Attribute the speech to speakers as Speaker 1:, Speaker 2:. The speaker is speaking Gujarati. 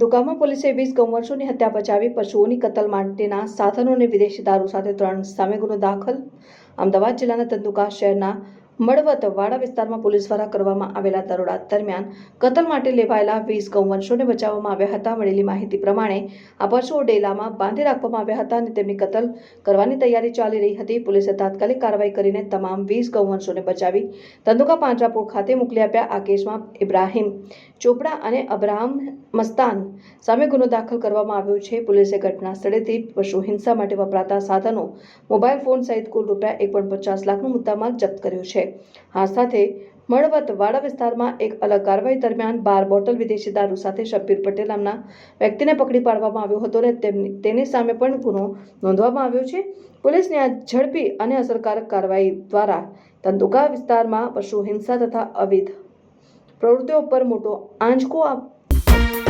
Speaker 1: ધંધુકામાં પોલીસે વીસ ગૌવંશોની હત્યા બચાવી પશુઓની કતલ માટેના સાધનો અને વિદેશી દારૂ સાથે ત્રણ સામે ગુનો દાખલ. અમદાવાદ જિલ્લાના ધંધુકા શહેરના મળવત વાડા વિસ્તારમાં પોલીસ દ્વારા કરવામાં આવેલા દરોડા દરમિયાન કતલ માટે લેવાયેલા વીસ ગૌવંશોને બચાવવામાં આવ્યા હતા. મળેલી માહિતી પ્રમાણે આ પશુઓ ડેલામાં બાંધી રાખવામાં આવ્યા હતા અને તેમની કતલ કરવાની તૈયારી ચાલી રહી હતી. પોલીસે તાત્કાલિક કાર્યવાહી કરીને તમામ વીસ ગૌવંશોને બચાવી ધંધુકા પાંજરાપોળ ખાતે મોકલી આપ્યા. આ કેસમાં ઇબ્રાહિમ ચોપડા અને અબ્રાહમ મસ્તાન સામે ગુનો દાખલ કરવામાં આવ્યો છે. પોલીસે ઘટના સ્થળેથી પશુ હિંસા માટે વપરાતા સાધનો, મોબાઈલ ફોન સહિત કુલ રૂપિયા એક પોઈન્ટ પચાસ લાખનો મુદ્દામાલ જપ્ત કર્યો છે. આ સાથે મળવત વાડા વિસ્તારમાં એક અલગ કાર્યવાહી દરમિયાન બાર બોટલ વિદેશી દારૂ સાથે શબ્બીર પટેલ નામના વ્યક્તિને પકડી પાડવામાં આવ્યો હતો અને તેમની, તેની સામે પણ ગુનો નોંધવામાં આવ્યો છે. પોલીસની આ ઝડપી અને અસરકારક કાર્યવાહી દ્વારા તંદુકા વિસ્તારમાં પશુ હિંસા તથા અવિધ પ્રવૃત્તિઓ પર મોટો આંચકો આપ